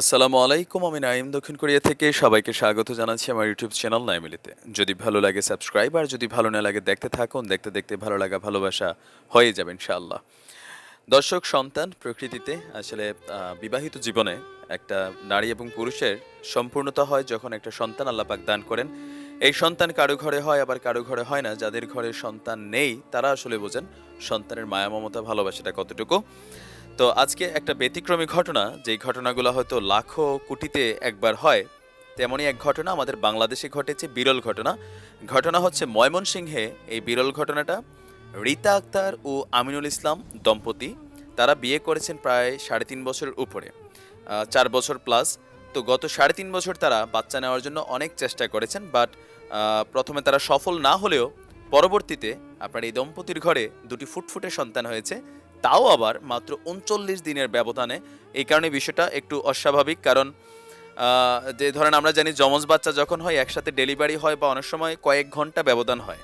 আসসালামু আলাইকুম, আমি নাইম দক্ষিণ কোরিয়া থেকে সবাইকে স্বাগত জানাচ্ছি আমার ইউটিউব চ্যানেল নাইমিলিতে। যদি ভালো লাগে সাবস্ক্রাইব, আর যদি ভালো না লাগে দেখতে থাকুন, দেখতে দেখতে ভালো লাগা, ভালোবাসা হয়ে যাবে ইনশাআল্লাহ। দর্শক, সন্তান প্রকৃতিতে আসলে বিবাহিত জীবনে একটা নারী এবং পুরুষের সম্পূর্ণতা হয় যখন একটা সন্তান আল্লাহ পাক দান করেন। এই সন্তান কারও ঘরে হয়, আবার কারও ঘরে হয় না। যাদের ঘরে সন্তান নেই, তারা আসলে বোঝেন সন্তানের মায়া, মমতা, ভালোবাসাটা কতটুকু। তো আজকে একটা ব্যতিক্রমী ঘটনা, যেই ঘটনাগুলো হয়তো লাখো কোটিতে একবার হয়, তেমনই এক ঘটনা আমাদের বাংলাদেশে ঘটেছে, বিরল ঘটনা। ঘটনা হচ্ছে ময়মনসিংহে, এই বিরল ঘটনাটা রীতা আক্তার ও আমিনুল ইসলাম দম্পতি, তারা বিয়ে করেছেন প্রায় সাড়ে তিন বছরের উপরে চার বছর প্লাস তো গত সাড়ে তিন বছর তারা বাচ্চা নেওয়ার জন্য অনেক চেষ্টা করেছেন বাট প্রথমে তারা সফল না হলেও পরবর্তীতে আপনার এই দম্পতির ঘরে দুটি ফুটফুটে সন্তান হয়েছে তাও আবার মাত্র উনচল্লিশ দিনের ব্যবধানে। এই কারণে বিষয়টা একটু অস্বাভাবিক, কারণ যে ধরেন আমরা জানি যমজ বাচ্চা যখন হয় একসাথে ডেলিভারি হয় বা অনেক সময় কয়েক ঘণ্টা ব্যবধান হয়।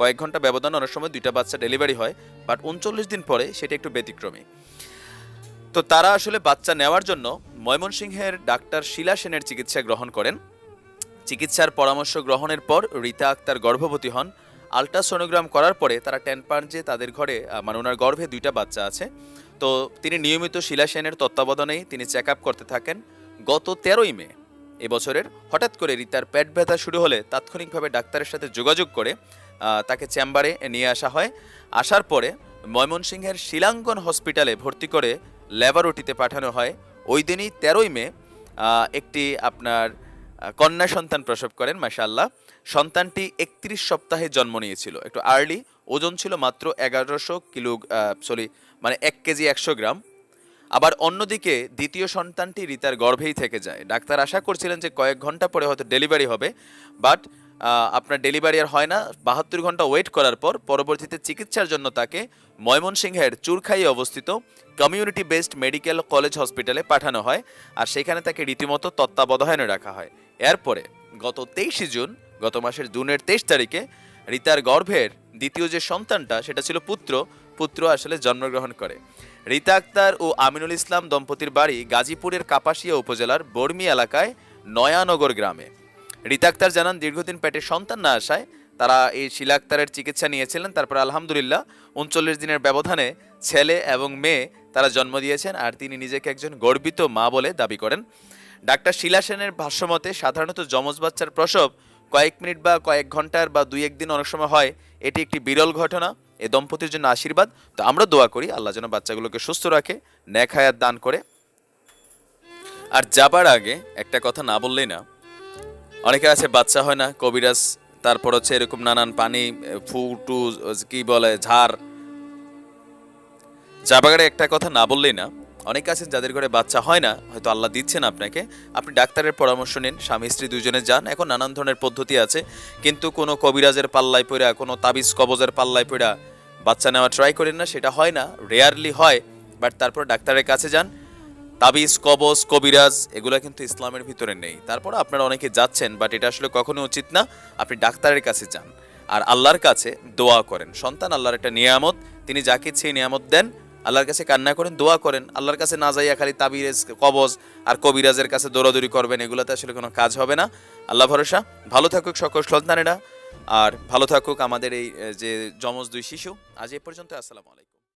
কয়েক ঘণ্টা ব্যবধান অনেক সময় দুইটা বাচ্চা ডেলিভারি হয়, বাট উনচল্লিশ দিন পরে সেটা একটু ব্যতিক্রমী। তো তারা আসলে বাচ্চা নেওয়ার জন্য ময়মনসিংহের ডাক্তার শিলা সেনের চিকিৎসা গ্রহণ করেন। চিকিৎসার পরামর্শ গ্রহণের পর রীতা আক্তার গর্ভবতী হন। আলট্রাসোনোগ্রাম করার পরে তারা টেন পান যে তাদের ঘরে মানে ওনার গর্ভে দুইটা বাচ্চা আছে। তো তিনি নিয়মিত শিলা সেনের তত্ত্বাবধানেই তিনি চেক আপ করতে থাকেন। গত তেরোই মে এবছরের হঠাৎ করে রিতার পেট ব্যথা শুরু হলে তাৎক্ষণিকভাবে ডাক্তারের সাথে যোগাযোগ করে তাকে চেম্বারে নিয়ে আসা হয়। আসার পরে ময়মনসিংহের শিলাঙ্গন হসপিটালে ভর্তি করে ল্যাবরেটরিতে পাঠানো হয়। ওই দিনই তেরোই মে একটি আপনার কন্যা সন্তান প্রসব করেন মাশাল্লাহ সন্তানটি একত্রিশ সপ্তাহে জন্ম নিয়েছিল। একটু আর্লি ওজন ছিল মাত্র এগারোশো কিলো সরি মানে এক কেজি একশো গ্রাম। আবার অন্যদিকে দ্বিতীয় সন্তানটি রিতার গর্ভেই থেকে যায়। ডাক্তার আশা করছিলেন যে কয়েক ঘণ্টা পরে হয়তো ডেলিভারি হবে, বাট আপনার ডেলিভারি আর হয় না। বাহাত্তর ঘণ্টা ওয়েট করার পর পরবর্তীতে চিকিৎসার জন্য তাকে ময়মনসিংহের চুরখাই অবস্থিত কমিউনিটি বেসড মেডিকেল কলেজ হসপিটালে পাঠানো হয় আর সেখানে তাকে রীতিমতো তত্ত্বাবধানে রাখা হয়। এরপরে গত তেইশে জুন, গত মাসের জুনের তেইশ তারিখে রিতার গর্ভের দ্বিতীয় যে সন্তানটা, সেটা ছিল পুত্র। পুত্র আসলে জন্মগ্রহণ করে। রিতা আক্তার ও আমিনুল ইসলাম দম্পতির বাড়ি গাজীপুরের কাপাসিয়া উপজেলার বর্মি এলাকায় নয়ানগর গ্রামে। রীতা আক্তার জানান, দীর্ঘদিন পেটে সন্তান না আসায় তারা এই শিলা আক্তারের চিকিৎসা নিয়েছিলেন। তারপর আলহামদুলিল্লাহ উনচল্লিশ দিনের ব্যবধানে ছেলে এবং মেয়ে তারা জন্ম দিয়েছেন আর তিনি নিজেকে একজন গর্বিত মা বলে দাবি করেন। ডাক্তার শিলা সেনের ভাষ্যমতে সাধারণত যমজ বাচ্চার প্রসব কয়েক মিনিট বা কয়েক ঘণ্টার বা দুই একদিন অনেক সময় হয়। এটি একটি বিরল ঘটনা, এ দম্পতির জন্য আশীর্বাদ। তো আমরা দোয়া করি, আল্লাহ যেন বাচ্চাগুলোকে সুস্থ রাখে, ন্যাক দান করে। আর যাবার আগে একটা কথা না বললেই না অনেকে আছে, বাচ্চা হয় না, কবিরাজ, তারপর হচ্ছে এরকম নানান পানি ফু টু কি বলে, ঝাড়। যাবাগারে একটা কথা না বললেই না। অনেকে আছেন যাদের ঘরে বাচ্চা হয় না, হয়তো আল্লাহ দিচ্ছেন আপনাকে। আপনি ডাক্তারের পরামর্শ নিন, স্বামী, স্ত্রী দুজনে যান, এখন নানান ধরনের পদ্ধতি আছে। কিন্তু কোনো কবিরাজের পাল্লায় পড়া কোনো তাবিজ কবজের পাল্লায় পড়া বাচ্চা নেওয়া ট্রাই করেন না, সেটা হয় না রেয়ারলি হয়। বাট তারপর ডাক্তারের কাছে যান তাবিজ, কবজ, কবিরাজ, এগুলো কিন্তু ইসলামের ভিতরে নেই। তারপর আপনারা অনেকে যাচ্ছেন বাট এটা আসলে কখনো উচিত না, আপনি ডাক্তারের কাছে যান। আর আল্লাহর কাছে দোয়া করেন। সন্তান আল্লাহর একটা নিয়ামত, তিনি যাকে এই নিয়ামত দেন, আল্লাহর কাছে কান্না করেন, দোয়া করেন। আল্লাহর কাছে না যাইয়া খালি তাবিরেজ কবজ আর কবিরাজের কাছে দৌড়াদৌড়ি করবেন, এগুলোতে আসলে কোনো কাজ হবে না। আল্লাহ ভরসা। ভালো থাকুক সকল সন্তানেরা। আর ভালো থাকুক আমাদের এই যে যমজ দুই শিশু। আজ এ পর্যন্ত, আসসালামু আলাইকুম।